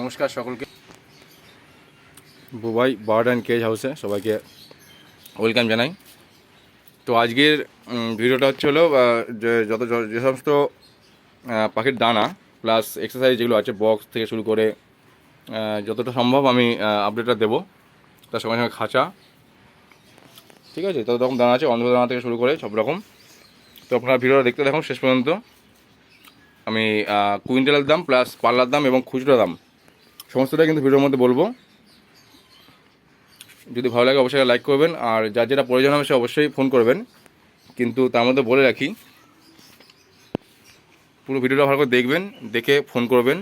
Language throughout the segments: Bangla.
নমস্কার সকলকে। বুবাই বার্ড অ্যান্ড কেজ হাউসে সবাইকে ওয়েলকাম জানাই। তো আজকের ভিডিওটা হচ্ছে হলো যত যে সমস্ত পাখির দানা প্লাস এক্সারসাইজ যেগুলো আছে বক্স থেকে শুরু করে যতটা সম্ভব আমি আপডেটটা দেবো। তার সঙ্গে সঙ্গে খাঁচা, ঠিক আছে? তত রকম দানা আছে, অন্ধ দানা থেকে শুরু করে সব রকম। তো আপনারা ভিডিওটা দেখতে দেখুন শেষ পর্যন্ত। আমি কুইন্টালের দাম প্লাস পাল্লার দাম এবং খুচরো দাম। সমস্তটাই কিন্তু ভিডিওর মধ্যে বলব। যদি ভালো লাগে অবশ্যই লাইক করবেন, আর যার যেটা প্রয়োজন হবে সে অবশ্যই ফোন করবেন। কিন্তু তার মধ্যে বলে রাখি, পুরো ভিডিওটা ভালো করে দেখবেন, দেখে ফোন করবেন।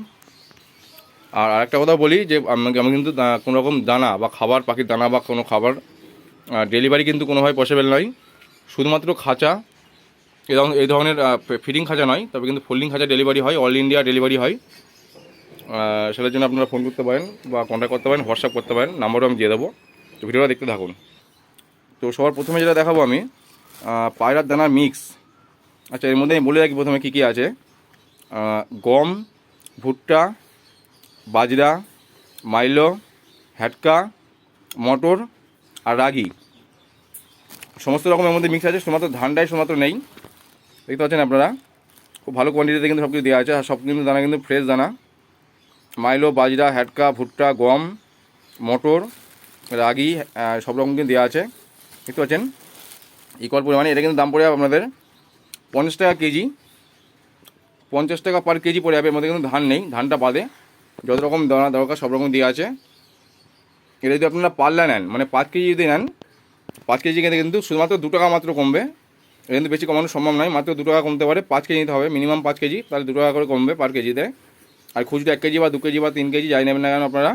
আর আরেকটা কথা বলি যে, আমি কিন্তু কোনো রকম দানা বা খাবার, পাখির দানা বা কোনো খাবার ডেলিভারি কিন্তু কোনোভাবে পসিবল নয়। শুধুমাত্র খাঁচা ধরনের এই ধরনের ফিডিং খাঁচা নয়, তবে কিন্তু ফোল্ডিং খাঁচা ডেলিভারি হয় অল ইন্ডিয়া ডেলিভারি হয়। সেটার জন্য আপনারা ফোন করতে পারেন বা কন্ট্যাক্ট করতে পারেন হোয়াটসঅ্যাপ করতে পারেন নাম্বারও আমি দিয়ে দেবো। তো ভিডিওটা দেখতে থাকুন। তো সবার প্রথমে যেটা দেখাবো আমি পায়রার দানা মিক্স আচ্ছা এর মধ্যে আমি বলে রাখি প্রথমে কী কী আছে। গম, ভুট্টা, বাজরা, মাইলো হ্যাটকা মটর আর রাগি। সমস্ত রকমের মধ্যে মিক্স আছে, শুধুমাত্র ধানটাই শুধুমাত্র নেই। দেখতে পাচ্ছেন আপনারা? খুব ভালো কোয়ান্টিটিতে কিন্তু সব কিছু দেওয়া আছে, আর সব কিন্তু দানা কিন্তু ফ্রেশ দানা। মাইলো, বাজরা হ্যাটকা ভুট্টা, গম, মটর, রাগি সব রকম কিন্তু দেওয়া আছে। দেখতে পাচ্ছেন? ইকুয়াল পরিমাণে। এটা কিন্তু দাম পড়ে যাবে আপনাদের পঞ্চাশ টাকা কেজি। পঞ্চাশ টাকা পার কেজি পড়ে যাবে। মধ্যে কিন্তু ধান নেই। ধানটা বাদে যত রকম দানা দরকার সব রকম দেওয়া আছে। এটা যদি আপনারা পাল্লা নেন মানে পাঁচ কেজি যদি নেন, পাঁচ কেজি খেতে কিন্তু শুধুমাত্র দু টাকা মাত্র কমবে। এটা কিন্তু বেশি কমানো সম্ভব নয়। মাত্র দু টাকা কমতে পারে। পাঁচ কেজি নিতে হবে। মিনিমাম পাঁচ কেজি, তাহলে দু টাকা করে কমবে পার কেজিতে। আর খুচরো এক কেজি বা দু কেজি বা তিন কেজি যাই নেবেন না কেন আপনারা?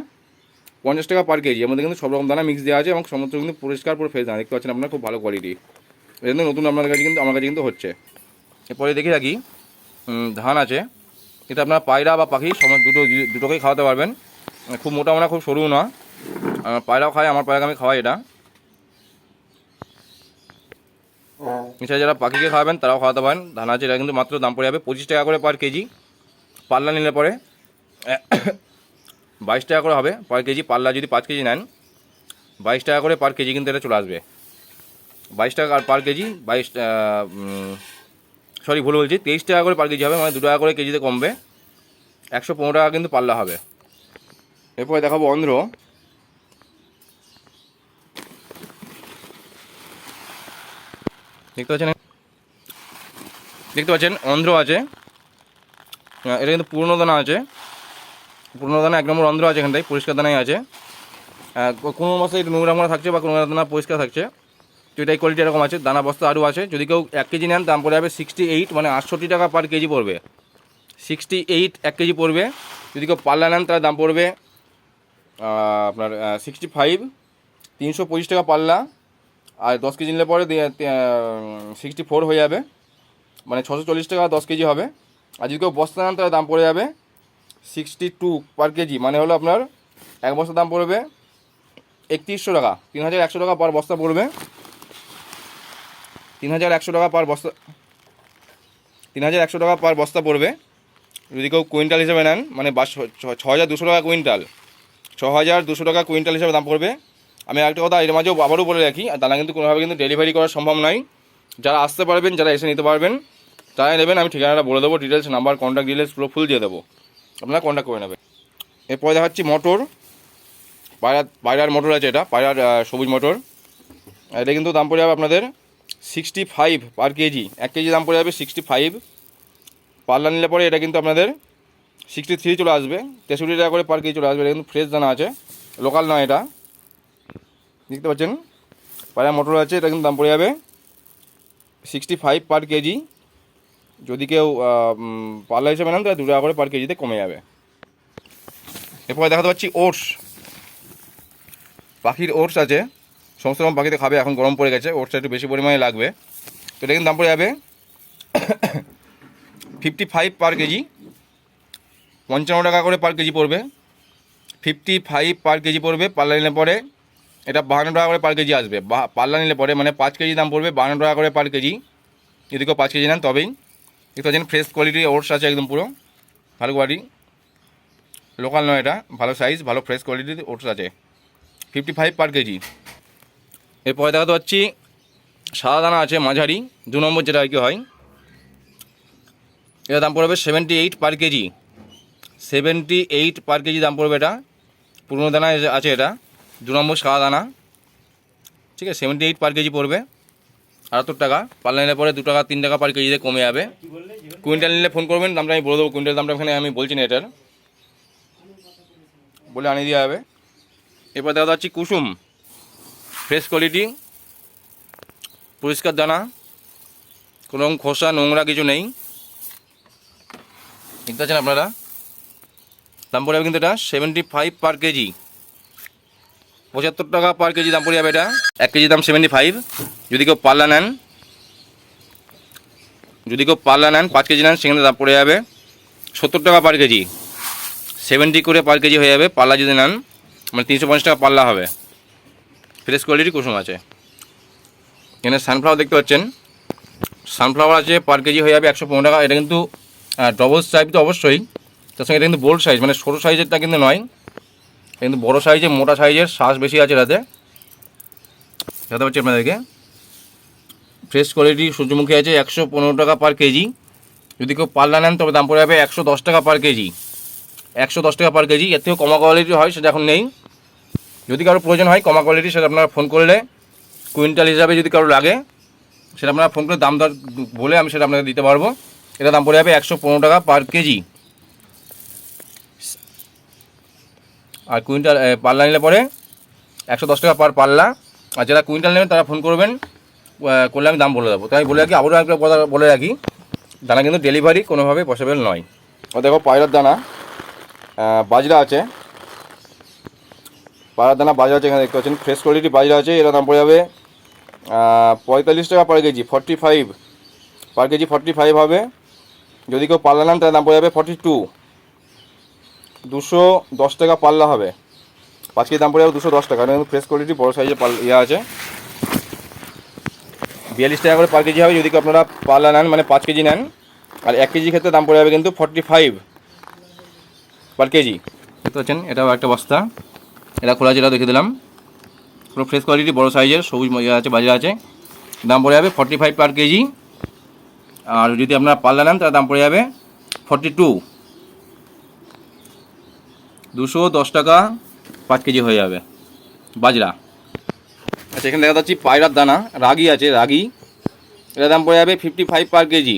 পঞ্চাশ টাকা পার কেজি। আমাদের কিন্তু সব রকম দানা মিক্স দেওয়া আছে এবং সমস্ত কিন্তু পরিষ্কার পুরো ফ্রেশ দানা। দেখতে পাচ্ছেন আপনার খুব ভালো কোয়ালিটি এটা কিন্তু নতুন আপনাদের কাছে কিন্তু আমার কাছে কিন্তু হচ্ছে। এরপরে দেখে রাখি ধান আছে। এটা আপনার পায়রা বা পাখি সমস্ত দুটো দুটোকেই খাওয়াতে পারবেন। খুব মোটা না খুব সরু না। পায়রাও খায় আমার পায়রাকে আমি খাওয়াই এটা। এছাড়া যারা পাখিকে খাওয়াবেন তারাও খাওয়াতে পারেন। ধান আছে এটা কিন্তু মাত্র দাম পড়ে যাবে পঁচিশ টাকা করে পার কেজি। পাল্লা নিলে পরে, বাইশ টাকা করে হবে পার কেজি, পাল্লা যদি পাঁচ কেজি নেন, বাইশ টাকা করে পার কেজি কিন্তু এটা চলে আসবে। বাইশ টাকা পার কেজি, বাইশ সরি, ভুল বলছি, তেইশ টাকা করে পার কেজি হবে মানে দু টাকা করে কেজিতে কমবে। একশো পনেরো টাকা কিন্তু পাল্লা হবে। এরপরে দেখাবো অন্ধ্র। দেখতে পাচ্ছেন? দেখতে পাচ্ছেন, অন্ধ্র আছে। এটা কিন্তু পুরনো দানা আছে। পুরনো দানা এক নম্বর অন্ধ্র আছে এখানটায়, পরিষ্কার দানাই আছে। কোনো মাসে একটু নোংরা মোড়া থাকছে বা কোনো দানা পরিষ্কার থাকছে, তো এটাই কোয়ালিটি এরকম আছে। দানা বস্তা আরও আছে। যদি কেউ এক কেজি নেন, দাম পড়ে যাবে সিক্সটি এইট মানে আটষট্টি টাকা পার কেজি পড়বে। সিক্সটি এইট এক কেজি পড়বে। যদি কেউ পাল্লা নেন, তার দাম পড়বে আপনার সিক্সটি ফাইভ তিনশো পঁচিশ টাকা পাল্লা। আর দশ কেজি নিলে পরে সিক্সটি ফোর হয়ে যাবে। মানে ছশো চল্লিশ টাকা দশ কেজি হবে। আর যদি কেউ বস্তা নেন তাহলে দাম পড়ে যাবে সিক্সটি টু পার কেজি মানে হলো আপনার এক বস্তার দাম পড়বে একত্রিশশো টাকা। তিন হাজার একশো টাকা পার বস্তা পড়বে। তিন হাজার একশো টাকা পার বস্তা তিন হাজার একশো টাকা পার বস্তা পড়বে। যদি কেউ কুইন্টাল হিসেবে নেন মানে বাস ছ হাজার দুশো টাকা কুইন্টাল। ছ হাজার দুশো টাকা কুইন্টাল হিসেবে দাম পড়বে। আমি একটা কথা এর মাঝেও আবারও বলে রাখি দানা কিন্তু কোনোভাবে কিন্তু ডেলিভারি করা সম্ভব নয়। যারা আসতে পারবেন, যারা এসে নিতে পারবেন তারাই নেবেন, আমি ঠিকানাটা বলে দেবো ডিটেলস নাম্বার কন্ট্যাক্ট ডিটেলস পুরো ফুল দিয়ে দেবো। আপনারা কন্ট্যাক্ট করে নেবেন। এরপরে দেখাচ্ছি মোটর পায়রা পায়রার মোটর আছে এটা, পায়রার সবুজ মোটর এটা কিন্তু দাম পড়ে যাবে আপনাদের সিক্সটি ফাইভ পার কেজি এক কেজি দাম পড়ে যাবে সিক্সটি ফাইভ পাল্লা নিলে পরে এটা কিন্তু আপনাদের সিক্সটি থ্রি চলে আসবে। তেষট্টি টাকা করে পার কেজি চলে আসবে, এটা কিন্তু ফ্রেশ দানা আছে। লোকাল নয় এটা। দেখতে পাচ্ছেন? পায়রা মোটর আছে, এটা কিন্তু দাম পড়ে যাবে সিক্সটি ফাইভ পার কেজি যদি কেউ পাল্লা হিসেবে নেন, তাহলে দু টাকা করে পার কেজিতে কমে যাবে। এরপরে দেখাতে পাচ্ছি ওটস। পাখির ওটস আছে। সমস্ত রকম পাখিতে খাবে, এখন গরম পড়ে গেছে, ওটসটা একটু বেশি পরিমাণে লাগবে। তো এটা কিন্তু দাম পড়ে যাবে ফিফটি ফাইভ পার কেজি। পঞ্চান্ন টাকা করে পার কেজি পড়বে। ফিফটি ফাইভ পার কেজি পড়বে পাল্লা নিলে পরে। এটা বাহান্ন টাকা করে পার কেজি আসবে। পাল্লা নিলে পরে মানে পাঁচ কেজি দাম পড়বে, বাহান্ন টাকা করে পার কেজি। যদি কেউ পাঁচ কেজি নেন, তবেই। দেখতে পাচ্ছেন ফ্রেশ কোয়ালিটি ওটস আছে একদম পুরো। ভালো কোয়ালিটি লোকাল নয় এটা, ভালো সাইজ ভালো ফ্রেশ কোয়ালিটির ওটস আছে। ফিফটি ফাইভ পার কেজি এরপরে দেখাতে পাচ্ছি, সাদা দানা আছে, মাঝারি, দু নম্বর যেটা আর কি হয়। এটার দাম পড়বে seventy eight per kg seventy eight per kg দাম পড়বে এটা। পুরনো দানা আছে এটা, দু নম্বর সাদা দানা। ঠিক আছে সেভেন্টি এইট পার কেজি পড়বে। আটাত্তর টাকা। পাল্লা নিলে পরে দু টাকা, তিন টাকা পার কেজিতে কমে যাবে। কুইন্টাল নিলে ফোন করবেন, দামটা আমি বলে দেবো। কুইন্টাল দামটা এখানে আমি বলছি না এটার। বলে আনিয়ে দেওয়া হবে। এরপর দেখা যাচ্ছি কুসুম। ফ্রেশ কোয়ালিটি পরিষ্কার দানা। কোনো খোসা, নোংরা কিছু নেই। দেখতে পাচ্ছেন আপনারা? দাম পড়ে যাবে কিন্তু এটা সেভেন্টি ফাইভ পার কেজি। পঁচাত্তর টাকা পার কেজি দাম পড়ে যাবে এটা। এক কেজি দাম সেভেন্টি ফাইভ যদি কেউ পাল্লা নেন, যদি কেউ পাল্লা নেন, পাঁচ কেজি নেন, সেখানে দাম পড়ে যাবে সত্তর টাকা পার কেজি। সেভেন্টি করে পার কেজি হয়ে যাবে, পাল্লা যদি নেন মানে তিনশো পঞ্চাশ টাকা পাল্লা হবে। ফ্রেশ কোয়ালিটি কুসুম আছে। এখানে সানফ্লাওয়ার দেখতে পাচ্ছেন। সানফ্লাওয়ার আছে পার কেজি হয়ে যাবে একশো পনেরো টাকা। এটা কিন্তু ডবল সাইজ তো অবশ্যই। তার সঙ্গে এটা কিন্তু বোল্ড সাইজ মানে ছোটো সাইজেরটা কিন্তু নয়। কিন্তু বড়ো সাইজের মোটা সাইজের শ্বাস বেশি আছে এটাতে। দেখাতে পাচ্ছি আপনাদেরকে? ফ্রেশ কোয়ালিটি সূর্যমুখী আছে একশো পনেরো টাকা পার কেজি। যদি কেউ পাল্লা নেন, তবে দাম পড়ে যাবে একশো দশ টাকা পার কেজি। একশো দশ টাকা পার কেজি, এর থেকে কমা কোয়ালিটি হয়, সেটা এখন নেই। যদি কারও প্রয়োজন হয় কমা কোয়ালিটি, সেটা আপনারা ফোন করলে, কুইন্টাল হিসাবে যদি কারও লাগে, সেটা আপনারা ফোন করে দাম দর বলে আমি সেটা আপনাকে দিতে পারব। এটা দাম পড়ে যাবে একশো পনেরো টাকা পার কেজি। আর কুইন্টাল পাল্লা নিলে পরে একশো দশ টাকা পার পাল্লা। আর যারা কুইন্টাল নেবেন, তারা ফোন করবেন। করলে আমি দাম বলে দেবো। তাই বলে রাখি, আবারও একটা কথা বলে রাখি, দানা কিন্তু ডেলিভারি কোনোভাবে পসিবল নয়। ও দেখো, পায়রার দানা বাজরা আছে। পায়রার দানা, বাজরা আছে এখানে দেখতে পাচ্ছেন। ফ্রেশ কোয়ালিটি বাজরা আছে এর দাম পড়ে যাবে পঁয়তাল্লিশ টাকা per kg forty five per kg forty five হবে। যদি কেউ পাল্লা নেন, তার দাম পড়ে যাবে ফর্টি টু দুশো দশ টাকা পাল্লা হবে। পাঁচ কেজি দাম পড়ে যাবে দুশো দশ টাকা ফ্রেশ কোয়ালিটি বড়ো সাইজের পাল ইয়ে আছে। বিয়াল্লিশ টাকা করে পার কেজি হবে, যদি আপনারা পাল্লা নেন মানে পাঁচ কেজি নেন, আর এক কেজি ক্ষেত্রে দাম পড়ে যাবে কিন্তু ফর্টি ফাইভ পার কেজি। দেখতে পাচ্ছেন, এটাও একটা বস্তা। এটা খোলা এটাও দেখে দিলাম। পুরো ফ্রেশ কোয়ালিটি বড়ো সাইজের সবুজ ইয়ে আছে, বাজার আছে। দাম পড়ে যাবে ফর্টি ফাইভ পার কেজি। আর যদি আপনারা পাল্লা নেন, তার দাম পড়ে যাবে ফর্টি টু দুশো দশ টাকা পাঁচ কেজি হয়ে যাবে। বাজরা। আচ্ছা এখানে দেখা যাচ্ছি পায়রার দানা। রাগি আছে, রাগি। এটার দাম পড়ে যাবে ফিফটি ফাইভ পার কেজি।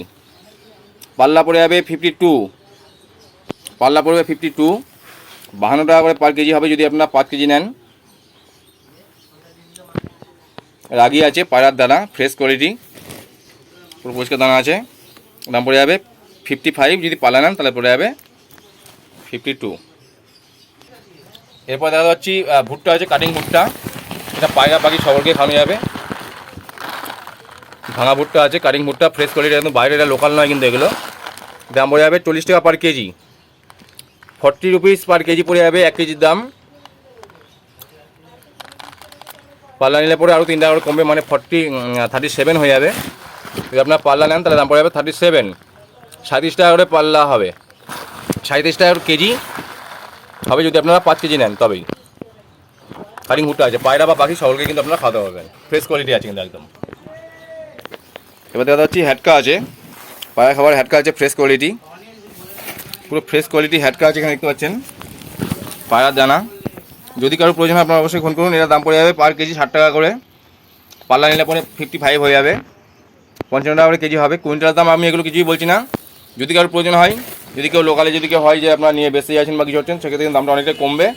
পাল্লা পড়ে যাবে ফিফটি টু পাল্লা পড়বে ফিফটি টু বাহান্ন টাকা করে পার কেজি হবে যদি আপনারা পাঁচ কেজি নেন। রাগি আছে, পায়রার দানা ফ্রেশ কোয়ালিটি পুরো পরিষ্কার দানা আছে। দাম পড়ে যাবে ফিফটি ফাইভ যদি পালা নেন, তাহলে পড়ে যাবে ফিফটি টু এরপর দেখা যাচ্ছি ভুট্টা আছে কাটিং ভুট্টা। এটা পায়রা পাখি সকলকে খাওয়ানো যাবে। ভাঙা ভুট্টা আছে, কারিং ভুট্টা ফ্রেশ কোয়ালিটি একদম বাইরে, এটা লোকাল নয় কিন্তু এগুলো। দাম পড়ে যাবে চল্লিশ টাকা per kg. Forty rupees per kg পড়ে যাবে, এক কেজির দাম। পাল্লা নিলে পরে আরও তিন টাকা কমবে মানে ফর্টি থার্টি সেভেন হয়ে যাবে। যদি আপনার পাল্লা নেন, তাহলে দাম পড়ে যাবে থার্টি সেভেন সাঁত্রিশ টাকা করে পাল্লা হবে। সাঁত্রিশ টাকা কেজি হবে যদি আপনারা পাঁচ কেজি নেন তবেই। ভুট্টা আছে। পায়রা বা পাখি সকলকে কিন্তু আপনারা খাওয়াতে পারবেন। ফ্রেশ কোয়ালিটি আছে কিন্তু একদম। এবার দেখা যাচ্ছি হ্যাটকা আছে। পায়রা খাবার হ্যাটকা আছে ফ্রেশ কোয়ালিটি পুরো ফ্রেশ কোয়ালিটি হ্যাটকা আছে এখানে দেখতে পাচ্ছেন। পায়রার দানা। যদি কারও প্রয়োজন হয় আপনারা অবশ্যই ফোন করুন। এটা দাম পড়ে যাবে পার কেজি ষাট টাকা করে। পাল্লা নিলে পরে ফিফটি ফাইভ হয়ে যাবে। পঞ্চান্ন টাকা করে কেজি হবে। কুইন্টাল দাম আমি এগুলো কিছুই বলছি না। যদি কারও প্রয়োজন হয়, যদি কেউ লোকালে যদি কেউ হয় যে আপনারা নিয়ে বেঁচে যাচ্ছেন বা কিছু হচ্ছেন, সেক্ষেত্রে দামটা অনেকটাই কমবে।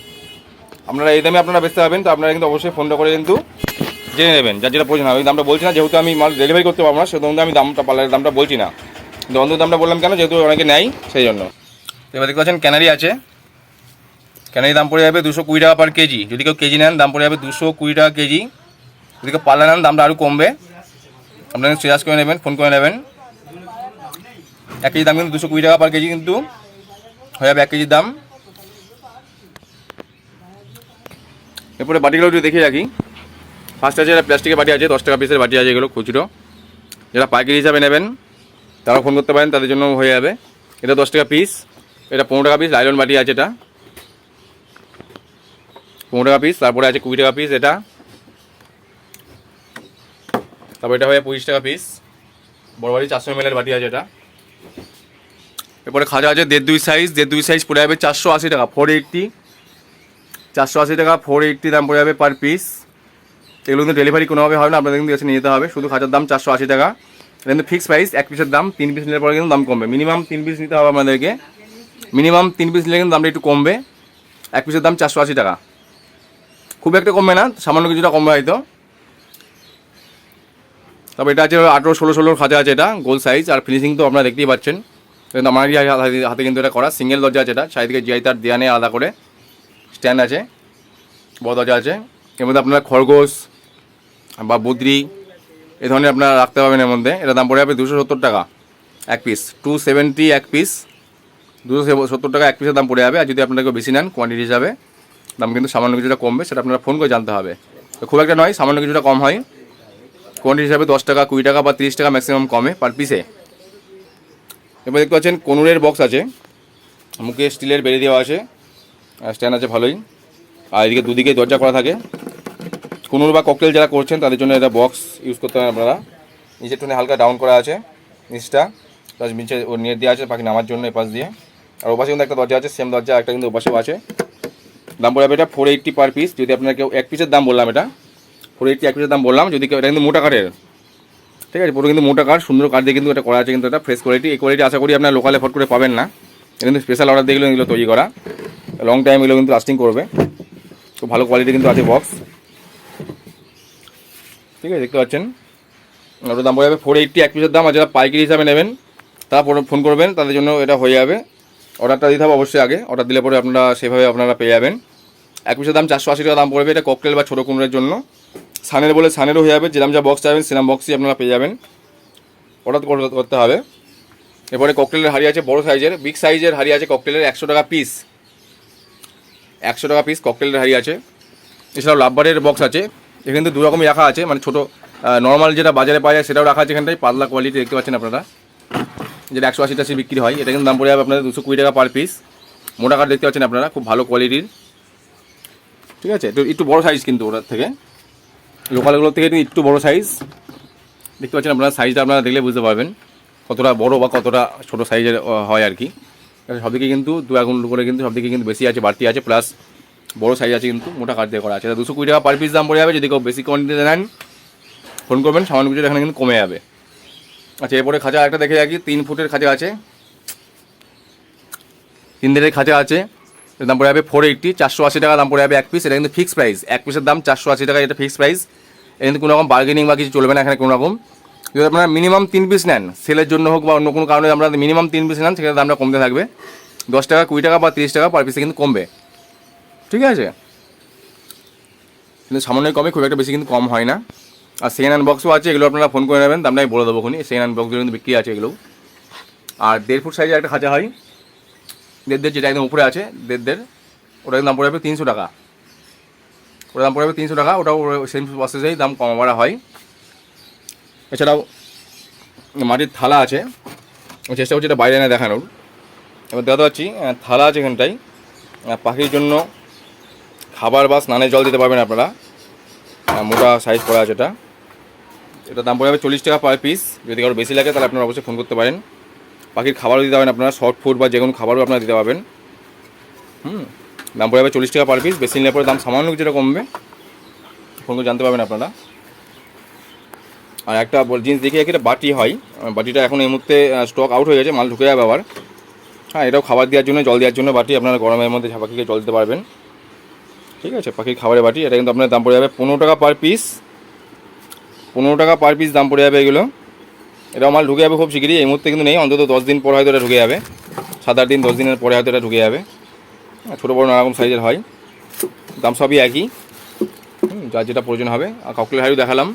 আপনারা এই দামে আপনারা বেচতে পারবেন, তো আপনারা কিন্তু অবশ্যই ফোনটা করে কিন্তু জেনে নেবেন, যার যেটা প্রয়োজন ওই দামটা বলছি না, যেহেতু আমি মাল ডেলিভারি করতে পারব না সেহেতু আমি দামটা পার্লারের দামটা বলছি না। কিন্তু অন্য দামটা বললাম কেন, যেহেতু অনেকে নেয়, সেই জন্য। এবার দেখতে পাচ্ছেন ক্যানারি আছে। ক্যানারি দাম পড়ে যাবে দুশো কুড়ি টাকা পার কেজি। যদি কেউ কেজি নেন, দাম পড়ে যাবে দুশো কুড়ি টাকা কেজি। যদি কেউ পাল্লা নেন, দামটা আরও কমবে। আপনারা সিরাজ করে নেবেন ফোন করে নেবেন। এক কেজি দাম কিন্তু দুশো কুড়ি টাকা পার কেজি কিন্তু হয়ে যাবে এক কেজির দাম। এরপরে বাটিগুলো একটু দেখিয়ে রাখি। ফার্স্ট আছে এটা প্লাস্টিকের বাটি আছে, দশ টাকা পিসের বাটি আছে এগুলো, খুচরো। যারা পাইকারি হিসাবে নেবেন তারা ফোন করতে পারেন, তাদের জন্য হয়ে যাবে। এটা দশ টাকা পিস এটা পনেরো টাকা পিস লাইলন বাটি আছে এটা। পনেরো টাকা পিস তারপরে আছে কুড়ি টাকা পিস এটা। তারপর এটা হয়ে পঁচিশ টাকা পিস বড় বাড়ি চারশো এমএলের বাটি আছে এটা। এরপরে খাজা আছে দেড় দুই সাইজ দেড় দুই সাইজ পড়ে যাবে চারশো আশি টাকা ফোর এইটটি চারশো আশি টাকা ফোর এইটটি দাম পড়ে যাবে পার পিস এগুলো কিন্তু ডেলিভারি কোনোভাবে হবে না, আপনাদের কিন্তু এসে নিয়ে যেতে হবে। শুধু খাজার দাম চারশো আশি টাকা। এটা কিন্তু ফিক্স প্রাইস এক পিসের দাম, তিন পিস নিলে পরে কিন্তু দাম কমবে। মিনিমাম তিন পিস নিতে হবে আপনাদেরকে। মিনিমাম তিন পিস নিলে কিন্তু দামটা একটু কমবে। এক পিসের দাম চারশো আশি টাকা। খুব একটা কমবে না, সামান্য কিছুটা কমবে হয়তো। তবে এটা আছে আঠেরো, ষোলো, ষোলোর খাজা আছে এটা, গোল সাইজ আর ফিনিশিং তো আপনারা দেখতেই পাচ্ছেন। হাতে- হাতে কিন্তু এটা করা। সিঙ্গেল দরজা আছে এটা, চারিদিকে জিআই তার দেওয়া নেই আলাদা করে। স্ট্যান্ড আছে, বড় দরজা আছে। এর মধ্যে আপনারা খরগোশ বা বদ্রি, এ ধরনের আপনারা রাখতে পারবেন এর মধ্যে। এটা দাম পড়ে যাবে দুশো সত্তর টাকা এক পিস টু সেভেন্টি এক পিস দুশো সত্তর টাকা এক পিসের দাম পড়ে যাবে। আর যদি আপনারা কেউ বেশি নেন কোয়ান্টিটি হিসাবে, দাম কিন্তু সামান্য কিছুটা কমবে, সেটা আপনারা ফোন করে জানতে হবে। খুব একটা নয়, সামান্য কিছুটা কম হয়। কোয়ান্টিটি হিসাবে দশ টাকা, কুড়ি টাকা বা তিরিশ টাকা ম্যাক্সিমাম কমে পার পিসে এবার দেখতে পাচ্ছেন, কনুরের বক্স আছে। মুখে স্টিলের বেড়ে দেওয়া আছে। স্ট্যান্ড আছে ভালোই। আর এদিকে দুদিকে দরজা করা থাকে। কুনুর বা ককটেল যারা করছেন, তাদের জন্য এটা বক্স ইউজ করতে পারেন আপনারা। নিচের টুনে হালকা ডাউন করা আছে, নিচটা। প্লাস নিচে ওর নেট দেওয়া আছে পাখি নামার জন্য এপাশ দিয়ে। আর ওপাশে কিন্তু একটা দরজা আছে সেম দরজা একটা কিন্তু ওপাশেও আছে। দাম পড়ে এটা ফোর এইট্টি পার পিস যদি আপনার কেউ এক পিসের দাম বললাম এটা ফোর এইট্টি এক পিসের দাম বললাম, যদি কেউ এটা কিন্তু মোটা কাঠের। ঠিক আছে, পুরো কিন্তু মোটা কাঠ, সুন্দর কাঠ দিয়ে কিন্তু এটা করা আছে কিন্তু এটা ফ্রেশ কোয়ালিটি এই কোয়ালিটি আশা করি আপনার লোকালে ফট করে পাবেন না। এটা কিন্তু স্পেশাল অর্ডার দেখলেন এগুলো তৈরি করা। লং টাইম এগুলো কিন্তু লাস্টিং করবে। খুব ভালো কোয়ালিটি কিন্তু আছে বক্স ঠিক আছে, দেখতে পাচ্ছেন? ওটার দাম পড়ে যাবে ফোর এইট্টি এক পিসের দাম, আর যারা পাইকারি হিসাবে নেবেন, তারা ফোন করবেন, তাদের জন্য এটা হয়ে যাবে। অর্ডারটা দিতে হবে অবশ্যই আগে। অর্ডার দিলে পরে আপনারা সেভাবে আপনারা পেয়ে যাবেন। এক পিসের দাম চারশো আশি টাকা দাম পড়বে। এটা ককটেল বা ছোটো কুমড়ের জন্য। সানের বলে সানেরও হয়ে যাবে। যেরকম যা বক্স চাইবেন সেরকম বক্সই আপনারা পেয়ে যাবেন। অর্ডার করতে হবে। এরপরে ককটেলের হাড়ি আছে, বড় সাইজের বিগ সাইজের হাড়ি আছে ককটেলের একশো টাকা পিস একশো টাকা পিস ককটেলের হাড়ি আছে। এছাড়াও লাভবারের বক্স আছে। এখানে কিন্তু দু রকমই রাখা আছে মানে ছোটো নর্মাল যেটা বাজারে পাওয়া যায় সেটাও রাখা আছে পাতলা কোয়ালিটি দেখতে পাচ্ছেন আপনারা। যেটা একশো আশি টাশি বিক্রি হয়। এটা কিন্তু দাম পড়ে যাবে আপনাদের দুশো কুড়ি টাকা পার পিস মোটা কাঠ দেখতে পাচ্ছেন আপনারা, খুব ভালো কোয়ালিটির ঠিক আছে? তো একটু বড় সাইজ কিন্তু ওটার থেকে। লোকালগুলোর থেকে একটু বড় সাইজ দেখতে পাচ্ছেন আপনারা সাইজটা আপনারা দেখলে বুঝতে পারবেন কতটা বড় বা কতটা ছোট সাইজের হয় আর কি। সবদিকে কিন্তু দু আগুন করে কিন্তু সবদিকে কিন্তু বেশি আছে, বাড়তি আছে প্লাস বড় সাইজ আছে কিন্তু মোটা কাঠ দিয়ে করা আছে। দুশো কুড়ি টাকা পার পিস দাম পড়ে যাবে, যদি কেউ বেশি কোয়ান্টিটিতে নেন ফোন করবেন, সামান্য কিছু এখানে কিন্তু কমে যাবে। আচ্ছা এরপরে খাঁচা একটা দেখে রাখি, তিন ফুটের খাঁচা আছে। তিন দিনের খাঁচা আছে দাম পড়ে যাবে ফোর এইটটি চারশো আশি টাকা দাম পড়ে যাবে এক পিস এটা কিন্তু ফিক্সড প্রাইস এক পিসের দাম চারশো আশি টাকা, এটা ফিক্সড প্রাইস এটা কিন্তু কোনো রকম বার্গেনিং বা কিছু চলবে না এখানে কোনো রকম। যদি আপনারা মিনিমাম তিন পিস নেন সেলের জন্য হোক বা অন্য কোনো কারণে আমরা মিনিমাম তিন পিস নেন সেখানে দামটা কমতে থাকবে। দশ টাকা, কুড়ি টাকা বা তিরিশ টাকা পার পিসে কিন্তু কমবে। ঠিক আছে? কিন্তু সামান্যই কমে, খুব একটা বেশি কিন্তু কম হয় না। আর সেকেন্ড হ্যান্ড বক্সও আছে, এগুলো আপনারা ফোন করে নেবেন দামটা আমি বলে দেবো খুনি সেকেন্ড হ্যান্ড বক্সগুলো কিন্তু বিক্রি আছে এগুলো আর দেড় ফুট সাইজের একটা খাঁচা হয়। দেড় দেড় যেটা একদম উপরে আছে দেড় দেড় ওটার দাম পড়ে যাবে তিনশো টাকা। ওটার দাম পড়ে যাবে তিনশো টাকা, ওটাও সেম প্রসেসেই দাম কম করা হয়। এছাড়াও মাটির থালা আছে। চেষ্টা করছি এটা বাইরে এনে দেখানোর। এবার দেখাতে পাচ্ছি থালা আছে এখানটায়। আহ, পাখির জন্য খাবার বা স্নানের জল দিতে পারবেন আপনারা। মোটা সাইজ করা আছে এটা। এটা দাম পড়ে যাবে চল্লিশ টাকা পার পিস যদি কারও বেশি লাগে তাহলে আপনারা অবশ্যই ফোন করতে পারেন। পাখির খাবারও দিতে পারেন আপনারা শর্ট ফুড বা যে কোনো খাবারও আপনারা দিতে পারবেন। হুম দাম পড়ে যাবে চল্লিশ টাকা পার পিস বেশি নিলে পরে দাম সামান্য কিছুটা কমবে। ফোন করে জানতে পারবেন আপনারা। আর একটা জিনিস দেখি একটা বাটি হয়। বাটিটা এখন এই মুহূর্তে স্টক আউট হয়ে গেছে মাল ঢুকে যাবে আবার। হ্যাঁ এটাও খাবার দেওয়ার জন্য জল দেওয়ার জন্য বাটি। আপনারা গরমের মধ্যে পাখিকে জল দিতে পারবেন। ঠিক আছে পাখির খাবারের বাটি। এটা কিন্তু আপনার দাম পড়ে যাবে পনেরো টাকা পার পিস পনেরো টাকা পার পিস দাম পড়ে যাবে এগুলো। এটাও মাল ঢুকে যাবে খুব শিগগিরই। এই মুহূর্তে কিন্তু নেই অন্তত দশ দিন পর হয়তো এটা ঢুকে যাবে। সাত আট দিন দশ দিনের পরে হয়তো এটা ঢুকে যাবে। হ্যাঁ, ছোটো বড়ো নানা রকম সাইজের হয়। দাম সবই একই। যার যেটা প্রয়োজন হবে। আর কাকুলের হাড়িও দেখালাম।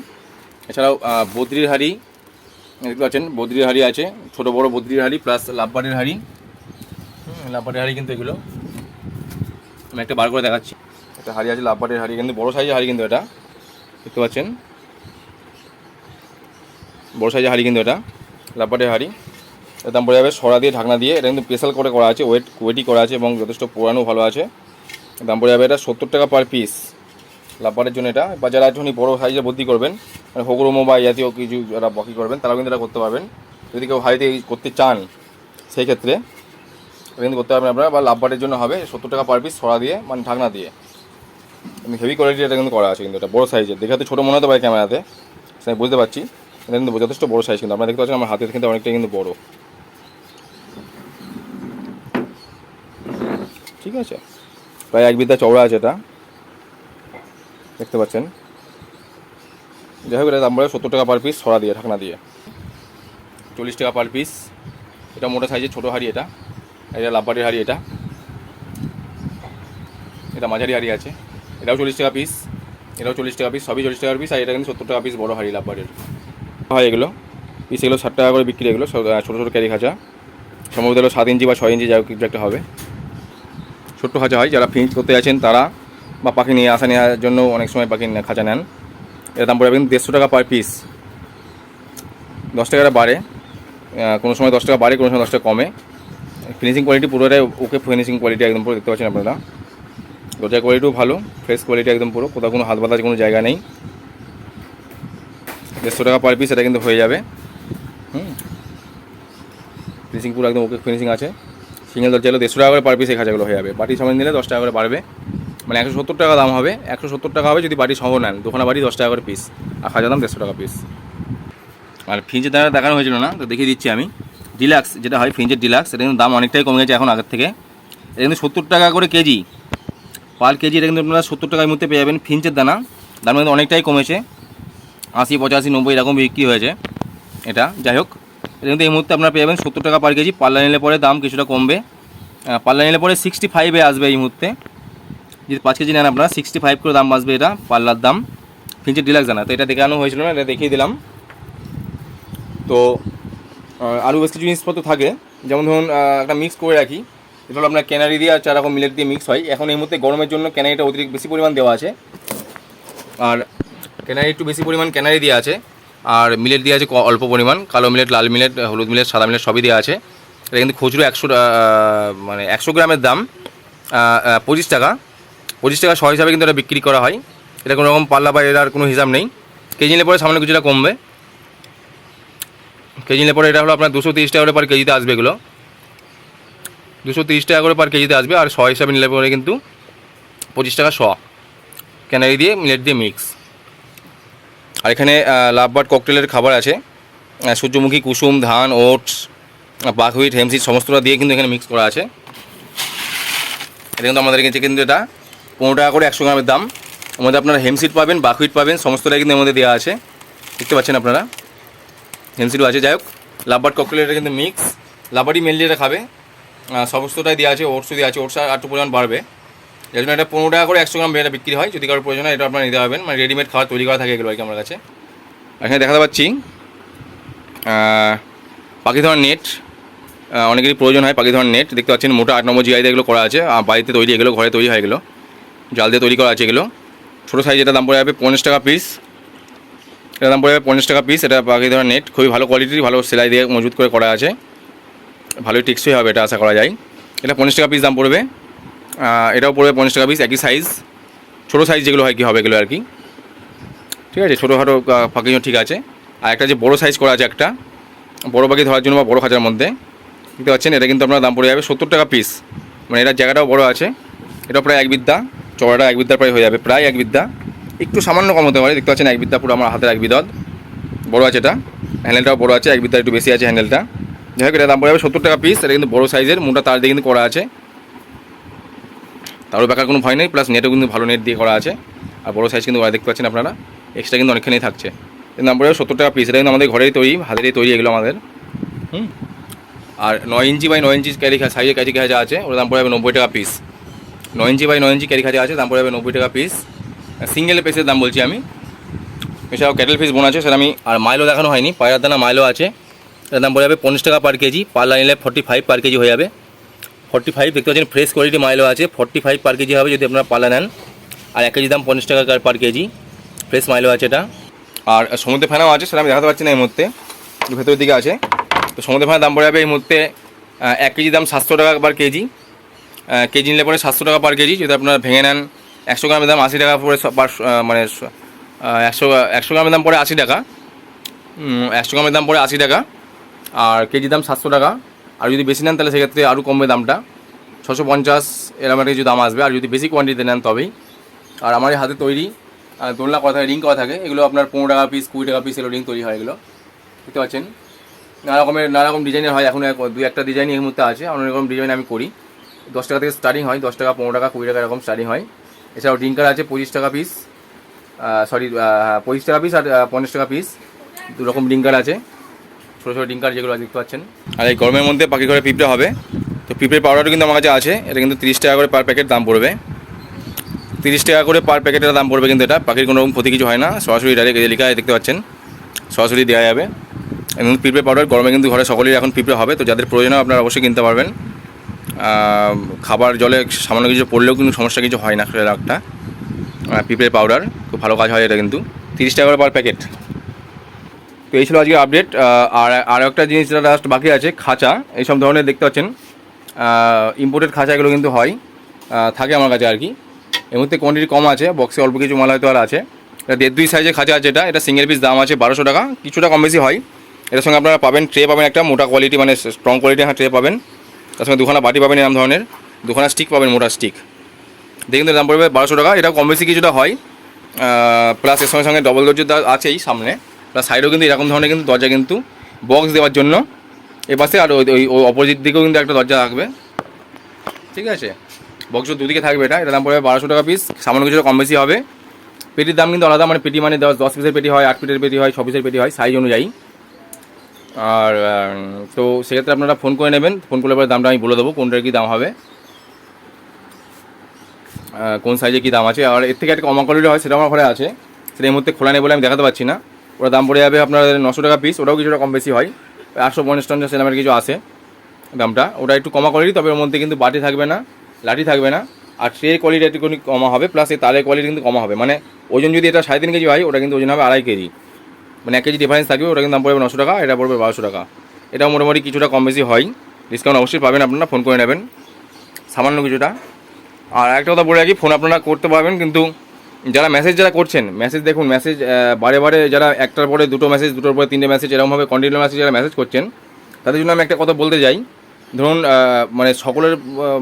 এছাড়াও বদ্রির হাড়ি দেখতে পাচ্ছেন বদ্রির হাড়ি আছে ছোটো বড়ো বদ্রির হাড়ি প্লাস লাভবাড়ির হাড়ি। হুম, লাভবাড়ির হাড়ি কিন্তু এগুলো। আমি একটা বার করে দেখাচ্ছি। একটা হাড়ি আছে লাভবাড়ির হাড়ি কিন্তু বড়ো সাইজের হাড়ি কিন্তু এটা। দেখতে পাচ্ছেন? বড় সাইজের হাড়ি কিন্তু এটা লাভবাটের হাড়ি। এর দাম পড়ে যাবে সরা দিয়ে ঢাকনা দিয়ে। এটা কিন্তু স্পেশাল করে করা আছে ওয়েট ওয়েটই করা আছে এবং যথেষ্ট পুরানো ভালো আছে। দাম পড়ে যাবে এটা সত্তর টাকা পার পিস লাভবারের জন্য এটা। বা যারা একটুখানি বড়ো সাইজে ভর্তি করবেন মানে হোগরোমো বা জাতীয় কিছু যারা বকি করবেন, তারাও কিন্তু এটা করতে পারবেন। যদি কেউ হাইতে করতে চান সেই ক্ষেত্রে কিন্তু করতে পারবেন আপনারা। বা লাভবারের জন্য হবে সত্তর টাকা পার পিস ছড়া দিয়ে মানে ঢাকনা দিয়ে। হেভি কোয়ালিটি এটা কিন্তু করা আছে কিন্তু এটা, বড়ো সাইজের দেখে ছোটো মনে হতে পারে ক্যামেরাতে আমি বুঝতে পারছি। এটা কিন্তু যথেষ্ট বড়ো সাইজ কিন্তু। আপনারা দেখতে পাচ্ছেন আমার হাতের কিন্তু অনেকটাই কিন্তু বড়ো। ঠিক আছে? প্রায় এক বিদ্যা চওড়া আছে এটা। দেখতে পাচ্ছেন। যাই হোক এটা দাম পড়ে সত্তর টাকা পার পিস ছড়া দিয়ে, ঢাকনা দিয়ে। চল্লিশ টাকা পার পিস এটা মোটা সাইজের ছোটো হাড়ি এটা। এটা লাভবাড়ির হাড়ি এটা। এটা মাঝারি হাড়ি আছে। এটাও চল্লিশ টাকা পিস এটাও চল্লিশ টাকা পিস সবই চল্লিশ টাকার পিস আর এটা কিন্তু সত্তর টাকা পিস বড় হাড়ি লাভবাড়ির। হয় এগুলো। পিস এগুলো ষাট টাকা করে বিক্রি এগুলো, ছোটো ছোটো ক্যারি খাঁচা। সম্ভবত সাত ইঞ্চি বা ছয় ইঞ্চি হোক কিছু একটা হবে। ছোট্ট খাঁচা হয়। যারা ফিঞ্চ করতে আছেন তারা বা পাখি নিয়ে আসা নেওয়ার জন্য অনেক সময় পাখি খাঁচা নেন। এর দাম পড়বে কিন্তু দেড়শো টাকা পার পিস দশ টাকাটা বাড়ে। কোনো সময় দশ টাকা বাড়ে, কোনো সময় দশ টাকা কমে। ফিনিশিং কোয়ালিটি পুরোটাই ওকে ফিনিশিং কোয়ালিটি একদম পুরো দেখতে পাচ্ছেন আপনারা। দরজার কোয়ালিটিও ভালো ফ্রেশ কোয়ালিটি একদম পুরো, কোথাও কোনো হাত বাতাস কোনো জায়গা নেই। দেড়শো টাকা পার পিস এটা কিন্তু হয়ে যাবে। হুম। ফিনিশিং পুরো একদম ওকে ফিনিশিং আছে। সিঙ্গেল দরজা হলো দেড়শো টাকা করে পার পিস এই খাঁচাগুলো হয়ে যাবে। বাটি সময় নিলে দশ টাকা করে বাড়বে। মানে একশো সত্তর টাকা দাম হবে, একশো সত্তর টাকা হবে যদি বাটি সহ নেন দোকানে বাড়ি দশ টাকা করে পিস আর খাঁচা দাম দেড়শো টাকা পিস আর ফ্রিজের দ্বারা দেখানো হয়েছিল না, তো দেখিয়ে দিচ্ছি আমি। ডিলাক্স যেটা হয় ফ্রিজের ডিলাক্স এটা কিন্তু দাম অনেকটাই কমে গেছে এখন আগের থেকে। এটা কিন্তু সত্তর টাকা করে কেজি। পার কেজি এটা কিন্তু আপনারা সত্তর টাকার মধ্যে পেয়ে যাবেন ফিঞ্চের দানা। দাম কিন্তু অনেকটাই কমেছে। আশি, পঁচাশি, নব্বই এরকম বিক্রি হয়েছে এটা। যাই হোক, এটা কিন্তু এই মুহূর্তে আপনারা পেয়ে যাবেন সত্তর টাকা পার কেজি। পাল্লা নিলে পরে দাম কিছুটা কমবে। পাল্লা নিলে পরে সিক্সটি ফাইভে আসবে এই মুহূর্তে। যদি পাঁচ কেজি নেন আপনারা সিক্সটি ফাইভ করে দাম আসবে এটা, পাল্লার দাম। ফিঞ্চের ডিলাক্স দানা তো এটা দেখানো হয়েছিল না, এটা দেখিয়ে দিলাম। তো আরও বেশ কিছু জিনিসপত্র থাকে। যেমন ধরুন একটা মিক্স করে রাখি। এটা হলো আপনার ক্যানারি দিয়ে আর চার রকম মিলেট দিয়ে মিক্স হয়। এখন এই মুহূর্তে গরমের জন্য ক্যানারিটা অতিরিক্ত বেশি পরিমাণ দেওয়া আছে। আর ক্যানারি একটু বেশি পরিমাণ ক্যানারি দেওয়া আছে। আর মিলেট দেওয়া আছে অল্প পরিমাণ। কালো মিলেট লাল মিলেট হলুদ মিলেট সাদা মিলেট সবই দেওয়া আছে। এটা কিন্তু খুচরো একশো মানে একশো গ্রামের দাম। পঁচিশ টাকা। পঁচিশ টাকা শ হিসাবে কিন্তু এটা বিক্রি করা হয়। এটা কোনো রকম পাল্লা বা এর আর কোনো হিসাব নেই। কেজি নিলে পরে সামনে কিছুটা কমবে। কেজি নিলে পরে এটা হলো আপনার দুশো তিরিশ টাকা করে পার কেজিতে আসবে এগুলো। দুশো তিরিশ টাকা করে পার কেজিতে আসবে আর শ হিসাবে নিলে পরে কিন্তু পঁচিশ টাকা শ। ক্যানারি দিয়ে মিলেট দিয়ে মিক্স আর এখানে লাভবার্ড ককটেলের খাবার আছে। সূর্যমুখী, কুসুম, ধান, ওটস বাকহুইট হেমসিড, সমস্তটা দিয়ে কিন্তু এখানে মিক্স করা আছে। এটা কিন্তু আমাদের কিন্তু এটা পনেরো টাকা করে একশো গ্রামের দাম। মধ্যে আপনারা হেমসিট পাবেন বাকুইট পাবেন সমস্তটাই কিন্তু মধ্যে দেওয়া আছে। দেখতে পাচ্ছেন আপনারা? হেমসিটও আছে। যাই হোক লাভবার ককটেল এটা কিন্তু মিক্স লাভবার্ডই মেনলি এটা খাবে। সমস্তটাই দেওয়া আছে ওটসও দেওয়া আছে। ওটস আর একটু পরিমাণ বাড়বে। যার জন্য এটা পনেরো টাকা করে একশো গ্রাম এটা বিক্রি হয়। যদি কারোর প্রয়োজন হয়, এটা আপনারা নিতে পারবেন। মানে রেডিমেড খাবার তৈরি করা থাকে এগুলো আর কি আমার কাছে। এখানে দেখাতে পাচ্ছি পাখি ধরার নেট অনেকেরই প্রয়োজন হয় পাখি ধরার নেট দেখতে পাচ্ছেন, মোটা আট নম্বর জিআইতে এগুলো করা আছে। বাড়িতে তৈরি, এগুলো ঘরে তৈরি হয় এগুলো। জাল দিয়ে তৈরি করা আছে এগুলো। ছোটো সাইজ এটা দাম পড়ে যাবে পঞ্চাশ টাকা পিস এটা দাম পড়ে যাবে পঞ্চাশ টাকা পিস এটা পাখি ধরার নেট খুবই ভালো কোয়ালিটির ভালো সেলাই দিয়ে মজুত করে করা আছে। ভালোই টেকসই হবে এটা আশা করা যায়। এটা পঞ্চাশ টাকা পিস দাম পড়বে। এটাও পড়বে পঞ্চাশ টাকা পিস একই সাইজ ছোটো সাইজ যেগুলো হয় কি হবে এগুলো আর কি। ঠিক আছে, ছোটোখাটো জন্য ঠিক আছে। আর একটা যে বড়ো সাইজ করা আছে একটা, বড়ো পাখি ধরার জন্য বা বড়ো খাঁচার মধ্যে। দেখতে পাচ্ছেন, এটা কিন্তু আপনার দাম পড়ে যাবে সত্তর টাকা পিস মানে এটার জায়গাটাও বড়ো আছে। এটা প্রায় এক বিদ্যা। চড়াটা এক বিদ্যার প্রায় হয়ে যাবে, প্রায় এক বিদ্যা। একটু সামান্য কম হতে পারে, দেখতে পাচ্ছেন এক বিদ্যা পুরো আমার হাতের এক বিদদ বড়ো আছে এটা হ্যান্ডেলটাও বড়ো আছে, এক বিদ্যা একটু বেশি আছে হ্যান্ডেলটা যাই হোক, এটা দাম পড়ে যাবে সত্তর টাকা পিস এটা কিন্তু বড়ো সাইজের মোটা তার দিয়ে কিন্তু করা আছে। তারও বেকার কোনো ভয় নেই প্লাস নেটও কিন্তু ভালো নেট দিয়ে করা আছে। আর বড়ো সাইজ কিন্তু দেখতে পাচ্ছেন আপনারা এক্সট্রা কিন্তু অনেকখানি থাকছে। এর দাম পড়ে যাবে সত্তর টাকা পিস এটা কিন্তু আমাদের ঘরেই তৈরি, হাতেরই তৈরি এগুলো আমাদের। হুম? আর নয় ইঞ্চি বাই নয় ইঞ্চি ক্যারি সাইজের ক্যারি যা আছে, ওর দাম পড়ে যাবে নব্বই টাকা পিস নয় ইঞ্চি বাই নয় ইঞ্চি ক্যারি খাজা আছে, দাম পড়ে যাবে নব্বই টাকা পিস সিঙ্গেল পিসের দাম বলছি আমি। এছাড়াও ক্যাটেল পিস বোন আছে, সেটা আমি আর মাইলও দেখানো হয়নি, পায়রার দানা মাইলও আছে। এর দাম পড়ে যাবে পঞ্চাশ টাকা পার কেজি, পাল্লা নিলে ফর্টি ফাইভ পার কেজি হয়ে যাবে। ফর্টি ফাইভ দেখতে পাচ্ছেন ফ্রেশ কোয়ালিটি মাইলও আছে ফর্টি ফাইভ পার কেজি হবে যদি আপনারা পাল্লা নেন। আর এক কেজি দাম পঞ্চাশ টাকা পার কেজি ফ্রেশ মাইলও আছে এটা। আর সমুদ্র ফেনাও আছে, সেটা আমি দেখাতে পারছি না এই মুহূর্তে, ভেতরের দিকে আছে। তো সমুদ্র ফেনার দাম পড়ে যাবে এই মুহূর্তে এক কেজি দাম সাতশো টাকা পার কেজি। কেজি নিলে পরে সাতশো টাকা পার কেজি, যদি আপনারা ভেঙে নেন একশো গ্রামের দাম আশি টাকা পরে পার মানে একশো একশো গ্রামের দাম পড়ে আশি টাকা। একশো গ্রামের দাম পড়ে আশি টাকা। আর কেজি দাম সাতশো টাকা। আর যদি বেশি নেন তাহলে সেক্ষেত্রে আরও কমবে দামটা। ছশো পঞ্চাশ এরকম একটা কিছু দাম আসবে। আর যদি বেশি কোয়ান্টিটিতে নেন তবেই। আর আমার হাতে তৈরি দোলনা করা থাকে রিং করা থাকে। এগুলো আপনার পনেরো টাকা পিস কুড়ি টাকা পিস এগুলো রিং তৈরি হয় এগুলো। বুঝতে পারছেন নানা রকমের, নানা রকম ডিজাইনের হয়। এখন দু একটা ডিজাইন এই মুহূর্তে আছে। অনেক রকম ডিজাইন আমি করি। দশ টাকা থেকে স্টার্টিং হয়, দশ টাকা, পনেরো টাকা, কুড়ি টাকা এরকম স্টার্টিং হয়। এছাড়াও ড্রিঙ্কার আছে, পঁচিশ টাকা পিস সরি পঁচিশ টাকা পিস আর পঞ্চাশ টাকা পিস দু রকম ড্রিঙ্কার আছে। ছোটো ছোটো ড্রিঙ্কার যেগুলো দেখতে পাচ্ছেন। আর এই গরমের মধ্যে পাখি ঘরে পিঁপড়ে হবে। তো পিঁপড়ে পাউডারও কিন্তু আমার কাছে আছে। এটা কিন্তু তিরিশ টাকা করে পার প্যাকেট দাম পড়বে। তিরিশ টাকা করে পার প্যাকেটের দাম পড়বে কিন্তু এটা। পাখির কোনো রকম ক্ষতি কিছু হয় না। সরাসরি ডাইরেক্ট লেখা দেখতে পাচ্ছেন। সরাসরি দেওয়া যাবে। এবং পিঁপড়ে পাউডার গরমে কিন্তু ঘরে সকলেই এখন পিঁপড়ে হবে। তো যাদের প্রয়োজন আপনারা অবশ্যই কিনতে পারবেন। খাবার জলে সামান্য কিছু পড়লেও কিন্তু সমস্যা কিছু হয় না একটা পিঁপড়ে পাউডার খুব ভালো কাজ হয় এটা কিন্তু। তিরিশ টাকা করে পার প্যাকেট তো এই ছিল আজকে আপডেট আর আর একটা জিনিস যেটা লাস্ট বাকি আছে, খাঁচা। এইসব ধরনের দেখতে পাচ্ছেন। ইম্পোর্টেড খাঁচা এগুলো কিন্তু হয়। থাকে আমার কাছে আর কি। এর মধ্যে কোয়ান্টিটি কম আছে বক্সে অল্প কিছু মাল হয়তো আর আছে। এটা দেড় দুই সাইজের খাঁচা আছে এটা। এটা সিঙ্গেল পিস দাম আছে বারোশো টাকা। কিছুটা কম বেশি হয়। এটার সঙ্গে আপনারা পাবেন ট্রে পাবেন একটা। মোটা কোয়ালিটি মানে স্ট্রং কোয়ালিটি হ্যাঁ ট্রে পাবেন। তার সঙ্গে দুখানা বাটি পাবেন এরকম ধরনের। দুখানা স্টিক পাবেন, মোটা স্টিক দেখুন দাম পড়বে বারোশো টাকা। এটা কম বেশি কিছুটা হয়। প্লাস এর সঙ্গে সঙ্গে ডবল দরজা আছেই সামনে। প্লাস সাইডেও কিন্তু এরকম ধরনের কিন্তু দরজা কিন্তু বক্স দেওয়ার জন্য। এপাশে আর ওই, ওই- অপোজিট দিকেও কিন্তু একটা দরজা থাকবে। ঠিক আছে? বক্স দুদিকে থাকবে এটা। এটা দাম পড়বে বারোশো টাকা পিস সামান্য কিছুটা কম বেশি হবে। পেটির দাম কিন্তু আলাদা। মানে পেটি মানে দশ দশ পিসের পেটি হয়, আট পিসের পেটি হয়, ছ পিসের পেটি হয় সাইজ অনুযায়ী। আর তো সেক্ষেত্রে আপনারা ফোন করে নেবেন। ফোন করলে পরে দামটা আমি বলে দেবো, কোনটার কী দাম হবে। কোন সাইজে কী দাম আছে। আর এর থেকে একটা কমা কোয়ালিটি হয়, সেটা আমার ঘরে আছে। সেটা এই মুহূর্তে খোলা নেই বলে আমি দেখাতে পারছি না। ওটা দাম পড়ে যাবে আপনার নশো টাকা পিস ওটাও কিছুটা কম বেশি হয়। আটশো পঞ্চাশ টঞ্চাশ সেরকমের কিছু আছে দামটা। ওটা একটু কমা কোয়ালিটি তবে ওর মধ্যে কিন্তু বাটি থাকবে না, লাঠি থাকবে না। আর ট্রে কোয়ালিটি একটুখানি কমা হবে প্লাস এই তারের কোয়ালিটি কিন্তু কমা হবে। মানে ওজন যদি এটা সাড়ে তিন কেজি হয়, ওটা কিন্তু ওজন হবে আড়াই কেজি। মানে এক কেজি ডিফারেন্স থাকবে ওটা কিন্তু দাম পড়বে নশো টাকা, এটা পড়বে বারোশো টাকা। এটাও মোটামুটি কিছুটা কম বেশি হয়। ডিসকাউন্ট অবশ্যই পাবেন আপনারা ফোন করে নেবেন। সামান্য কিছুটা। আর একটা কথা বলে রাখি ফোন আপনারা করতে পারবেন, কিন্তু যারা মেসেজ যারা করছেন মেসেজ দেখুন মেসেজ বারে বারে যারা একটার পরে দুটো মেসেজ দুটোর পরে তিনটে মেসেজ এরকমভাবে কন্টিনিউ মেসেজ যারা মেসেজ করছেন, তাদের জন্য আমি একটা কথা বলতে যাই ধরুন মানে সকলের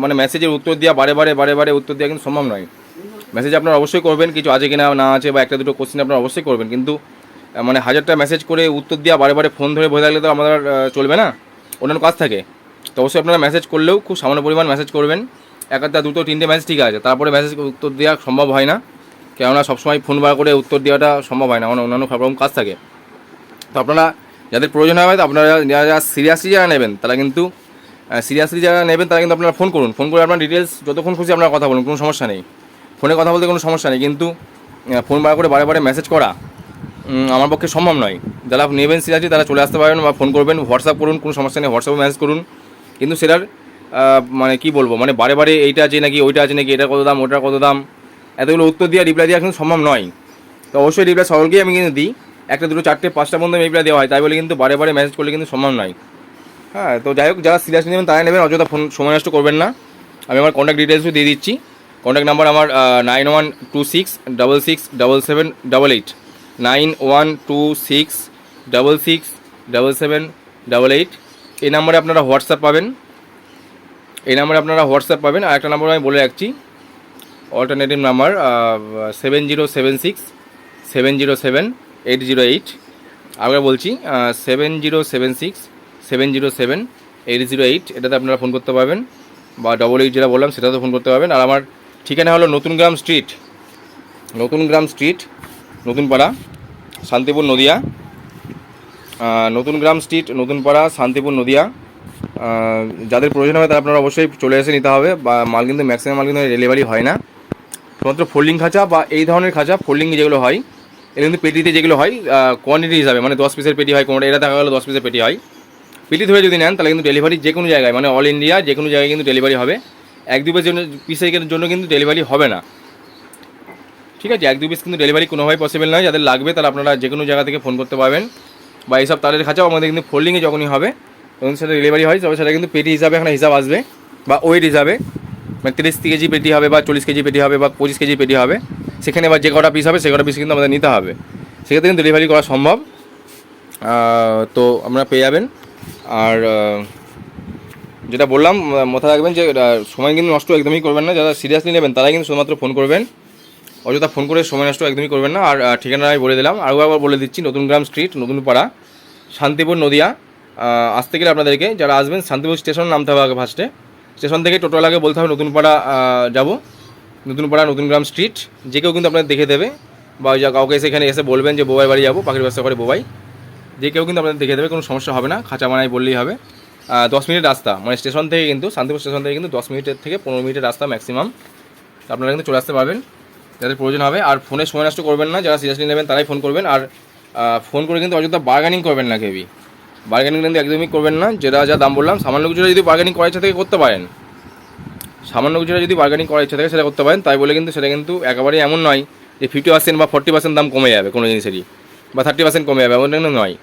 মানে মেসেজের উত্তর দেওয়া বারে বারে বারে বারে উত্তর দেওয়া কিন্তু সম্ভব নয়। মেসেজ আপনারা অবশ্যই করবেন, কিছু আছে কিনা, না আছে বা একটা দুটো কোশ্চেন আপনারা অবশ্যই করবেন, কিন্তু মানে হাজারটা মেসেজ করে উত্তর দেওয়া বারে বারে ফোন ধরে বসে থাকলে তো আমাদের চলবে না? অন্যান্য কাজ থাকে। তো অবশ্যই আপনারা মেসেজ করলেও খুব সামান্য পরিমাণ মেসেজ করবেন। এক একটা দুটো, তিনটে মেসেজ ঠিক আছে। তারপরে মেসেজ উত্তর দেওয়া সম্ভব হয় না। কেননা সবসময় ফোন বার করে উত্তর দেওয়াটা সম্ভব হয় না। কারণ অন্যান্য সব রকম কাজ থাকে। তো আপনারা যাদের প্রয়োজন হবে আপনারা যারা সিরিয়াসলি যারা নেবেন, তারা কিন্তু সিরিয়াসলি যারা নেবেন, তারা কিন্তু আপনারা ফোন করুন। ফোন করে আপনার ডিটেলস যতক্ষণ খুশি আপনারা কথা বলুন, কোনো সমস্যা নেই। ফোনে কথা বলতে কোনো সমস্যা নেই। কিন্তু ফোন বার করে বারে বারে মেসেজ করা আমার পক্ষে সম্ভব নয়। যারা নেবেন সিরিয়াসলি তারা চলে আসতে পারবেন বা ফোন করবেন, হোয়াটসঅ্যাপ করুন, কোনো সমস্যা নেই, হোয়াটসঅ্যাপে মেসেজ করুন। কিন্তু সেটার মানে কি বলব মানে বারে বারে এইটা আছে নাকি, ওইটা আছে নাকি এটা কত দাম, ওটার কত দাম, এতগুলো উত্তর দেওয়া রিপ্লাই দেওয়া কিন্তু সম্ভব নয়। তো অবশ্যই রিপ্লাই সকলকেই আমি কিন্তু দিই। একটা, দুটো, চারটে পাঁচটা পর্যন্ত রিপ্লাই দেওয়া হয়, তাই বলে কিন্তু বারে বারে মেসেজ করলে কিন্তু সম্ভব নয়। হ্যাঁ তো যাই হোক, যারা সিরিয়াস নেবেন, তারাই নেবেন, অযথা ফোন, সময় নষ্ট করবেন না। আমি আমার কন্ট্যাক্ট ডিটেলসও দিয়ে দিচ্ছি। কন্ট্যাক্ট নাম্বার আমার nine one two six double six double seven double eight nine one two six double six double seven double eight. এই নাম্বারে আপনারা হোয়াটসঅ্যাপ পাবেন। এই নাম্বারে আপনারা হোয়াটসঅ্যাপ পাবেন। আর একটা নাম্বার আমি বলে রাখছি, alternative number seven zero seven six, seven zero seven eight zero eight. আবার বলছি seven zero seven six, seven zero seven eight zero eight. এটাতে আপনারা ফোন করতে পারবেন। বা ডবল এইট যেটা বললাম, সেটাতে ফোন করতে পারবেন। আর আমার ঠিকানা হলো নতুন গ্রাম স্ট্রিট। নতুন গ্রাম স্ট্রিট নতুন পাড়া শান্তিপুর নদিয়া নতুন গ্রাম স্ট্রিট নতুন পাড়া শান্তিপুর নদিয়া। যাদের প্রয়োজন হবে তারা আপনারা অবশ্যই চলে এসে নিতে হবে, বা মাল কিন্তু ম্যাক্সিমাম মাল কিন্তু ডেলিভারি হয় না। শুধুমাত্র ফোল্ডিং খাঁচা বা এই ধরনের খাঁচা ফোল্ডিং যেগুলো হয় এগুলো কিন্তু পেটিতে যেগুলো হয় কোয়ান্টিটি হিসাবে মানে দশ পিসের পেটি হয়, কোনোটা এটা দেখা গেলো দশ পিসের পেটি হয়। পেটি ধরে যদি নেন, তাহলে কিন্তু ডেলিভারি যে কোনো জায়গায় মানে অল ইন্ডিয়া যে কোনো জায়গায় কিন্তু ডেলিভারি হবে। এক দু পিসের জন্য কিন্তু ডেলিভারি হবে না। ঠিক আছে, এক দু পিস কিন্তু ডেলিভারি কোনোভাবে পসিবল নয়। যাদের লাগবে তাহলে আপনারা যে কোনো জায়গা থেকে ফোন করতে পারবেন। বা এইসব তারের খাঁচাও আমাদের কিন্তু ফোল্ডিংয়ে যখনই হবে, তখন সেটা ডেলিভারি হয়। তবে সেটা কিন্তু পেটি হিসাবে এখানে হিসাব আসবে, বা ওয়েট হিসাবে। মানে তিরিশ কেজি পেটি হবে, বা চল্লিশ কেজি পেটি হবে, বা পঁচিশ কেজি পেটি হবে। সেখানে এবার যে কটা পিস হবে, সে কটা পিস কিন্তু আমাদের নিতে হবে। সেক্ষেত্রে কিন্তু ডেলিভারি করা সম্ভব। তো আপনারা পেয়ে যাবেন। আর যেটা বললাম মাথায় রাখবেন যে সময় কিন্তু নষ্ট একদমই করবেন না। যারা সিরিয়াসলি নেবেন, তারাই কিন্তু শুধুমাত্র ফোন করবেন। অযথা ফোন করে সময় নষ্ট একদমই করবেন না। আর ঠিকানা আমি বলে দিলাম। আরও একবার বলে দিচ্ছি, নতুন গ্রাম স্ট্রিট নতুন পাড়া শান্তিপুর, নদিয়া। আসতে গেলে আপনাদেরকে, যারা আসবেন, শান্তিপুর স্টেশন নামতে হবে আগে ফার্স্টে স্টেশন থেকে টোটোলাকে বলতে হবে নতুন পাড়া যাব। নতুন পাড়া নতুন গ্রাম স্ট্রিট, যে কেউ কিন্তু আপনাদের দেখে দেবে। বা যা কাউকে এসে এখানে এসে বলবেন যে বোবাই বাড়ি যাব, পাখির ব্যবসা করে বোবাই যে কেউ কিন্তু আপনাদের দেখে দেবে, কোনো সমস্যা হবে না, খাঁচা বানাই বললেই হবে। দশ মিনিট রাস্তা মানে স্টেশন থেকে কিন্তু, শান্তিপুর স্টেশন থেকে কিন্তু দশ মিনিটের থেকে পনেরো মিনিটের রাস্তা ম্যাক্সিমাম আপনারা কিন্তু চলে আসতে পারবেন। যাদের প্রয়োজন হবে। আর ফোনে সময় নষ্ট করবেন না, যারা সিরিয়াসলি নেবেন তারাই ফোন করবেন। আর ফোন করে কিন্তু অযথা বার্গেনিং করবেন না কেউই। বার্গেনিং কিন্তু একদমই করবেন না। যেটা যা দাম বললাম, সামান্য কিছুটা যদি বার্গেনিং করার ইচ্ছা থেকে করতে পারেন। সামান্য কিছুটা যদি বার্গেনিং করার ইচ্ছা থাকে সেটা করতে পারেন। তাই বলে কিন্তু সেটা কিন্তু একেবারেই এমন নয় যে ফিফটি পার্সেন্ট বা ফর্টি পার্সেন্ট দাম কমে যাবে কোনো জিনিসেরই। বা থার্টি পার্সেন্ট কমে যাবে এমন কিন্তু নয়।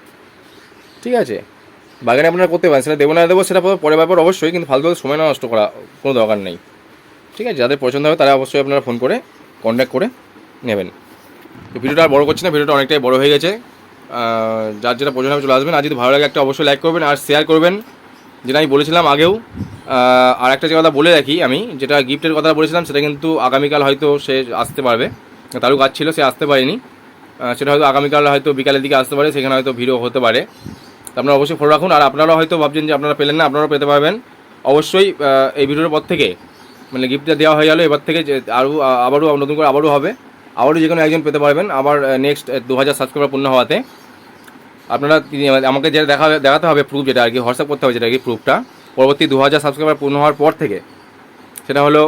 ঠিক আছে? বাগানে আপনারা করতে পারেন। সেটা দেবো না দেবো সেটা পরে ব্যাপার অবশ্যই, কিন্তু ফালতু সময় নষ্ট করা কোনো দরকার নেই। ঠিক আছে? যাদের পছন্দ হবে তারা অবশ্যই আপনারা ফোন করে কন্ট্যাক্ট করে নেবেন। তো ভিডিওটা আর বড় করছি না, ভিডিওটা অনেকটাই বড় হয়ে গেছে। যার যেটা প্রয়োজন হবে চলে আসবেন। আর যদি ভালো লাগে একটা অবশ্যই লাইক করবেন আর শেয়ার করবেন। যেটা আমি বলেছিলাম আগেও আর একটা যে কথা বলে রাখি আমি, যেটা গিফটের কথা বলেছিলাম, সেটা কিন্তু আগামীকাল হয়তো সে আসতে পারবে। তারও কাজ ছিল, সে আসতে পারেনি। সেটা হয়তো আগামীকাল হয়তো বিকালের দিকে আসতে পারে, সেখানে হয়তো ভিডিও হতে পারে। আপনারা অবশ্যই ফলো রাখুন। আর আপনারাও হয়তো ভাবছেন যে আপনারা পেলেন না, আপনারাও পেতে পারবেন। অবশ্যই এই ভিডিওর পর থেকে মানে গিফটটা দেওয়া হয়ে গেল। এবার থেকে যে আরও, আবারও নতুন করে আবারও হবে। আবারও যে কোনো একজন পেতে পারবেন আবার নেক্সট দু হাজার সাবস্ক্রাইবার পূর্ণ হওয়াতে। আপনারা আমাকে যেটা দেখা, দেখাতে হবে প্রুফ যেটা আর কি হোয়াটসঅ্যাপ করতে হবে যেটা আর কি প্রুফটা পরবর্তী দু হাজার সাবস্ক্রাইবার পূর্ণ হওয়ার পর থেকে, সেটা হলো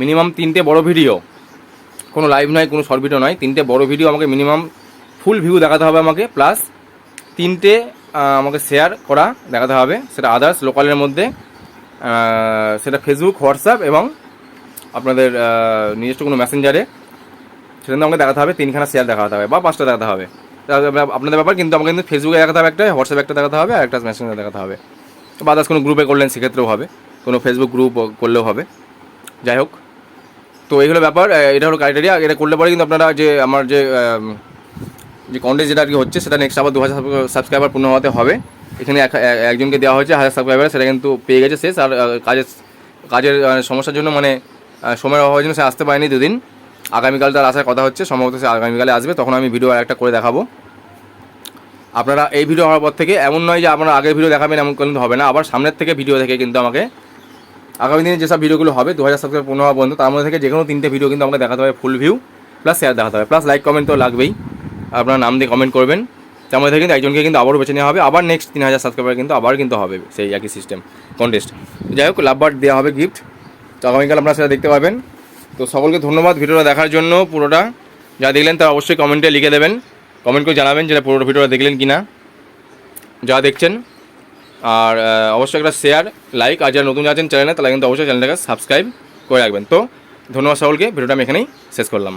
মিনিমাম তিনটে বড় ভিডিও কোনো লাইভ নয়, কোনো শর্ট ভিডিও নয়, তিনটে বড় ভিডিও আমাকে মিনিমাম ফুল ভিউ দেখাতে হবে আমাকে প্লাস তিনটে আমাকে শেয়ার করা দেখাতে হবে, সেটা আদার্স লোকালের মধ্যে সেটা ফেসবুক হোয়াটসঅ্যাপ এবং আপনাদের নিজস্ব কোনো মেসেঞ্জারে কিন্তু আমাকে দেখাতে হবে তিনখানা শেয়ার দেখাতে হবে বা পাঁচটা দেখাতে হবে। আপনাদের ব্যাপার কিন্তু আমাকে কিন্তু ফেসবুকে দেখাতে হবে একটা হোয়াটসঅ্যাপে একটা দেখাতে হবে আর একটা মেসেঞ্জারে দেখাতে হবে। বা আদার্স কোনো গ্রুপে করলেন সেক্ষেত্রেও হবে কোনো ফেসবুক গ্রুপ করলেও হবে। যাই হোক তো এইগুলো ব্যাপার এটা হলো ক্রাইটেরিয়া এটা করলে পরে কিন্তু আপনারা যে আমার যে যে কন্টেন্ট যেটা আর কি হচ্ছে সেটা নেক্সট আবার দু হাজার সাবস্ক্রাইবার পূর্ণ হওয়াতে হবে। এখানে এক- এক- একজনকে দেওয়া হয়েছে হাজার সাবস্ক্রাইবার সেটা কিন্তু পেয়ে গেছে শেষ আর কাজের কাজের আহ, সমস্যার জন্য মানে সময়ের অভাবের জন্য সে আসতে পারেনি দুদিন। আগামীকাল তার আসার কথা হচ্ছে, সম্ভবত সে আগামীকালে আসবে। তখন আমি ভিডিও আর একটা করে দেখাবো। আপনারা এই ভিডিও হওয়ার পর থেকে, এমন নয় যে আপনারা আগের ভিডিও দেখাবেন, এমন কিন্তু হবে না। আবার সামনের থেকে ভিডিও থেকে কিন্তু আমাকে আগামী দিনে যেসব ভিডিওগুলো হবে দু হাজার সাবস্ক্রাইব পনেরো পর্যন্ত, তার মধ্যে থেকে যে কোনো তিনটে ভিডিও কিন্তু আমাকে দেখাতে হবে ফুল ভিউ প্লাস শেয়ার দেখাতে হবে। প্লাস লাইক কমেন্ট তো লাগবেই। আপনারা নাম দিয়ে কমেন্ট করবেন। তার মধ্যে কিন্তু একজনকে কিন্তু আবারও বেছে নেওয়া হবে। আবার নেক্সট তিন হাজার সাবস্ক্রাইবার কিন্তু আবার কিন্তু হবে সেই একই সিস্টেম কন্টেস্ট যাই হোক লাভবার দেওয়া হবে গিফট তো আগামীকাল আপনারা সেটা দেখতে পাবেন। তো সকলকে ধন্যবাদ ভিডিওটা দেখার জন্য পুরোটা। যা দেখলেন তা অবশ্যই কমেন্টে লিখে দেবেন। কমেন্ট করে জানাবেন যেটা পুরোটা ভিডিওটা দেখলেন কি না যা দেখছেন। আর অবশ্যই একটা শেয়ার লাইক আর যারা নতুন আছেন চ্যানেলে তাহলে কিন্তু অবশ্যই চ্যানেলটাকে সাবস্ক্রাইব করে রাখবেন। তো ধন্যবাদ সকলকে। ভিডিওটা আমি এখানেই শেষ করলাম।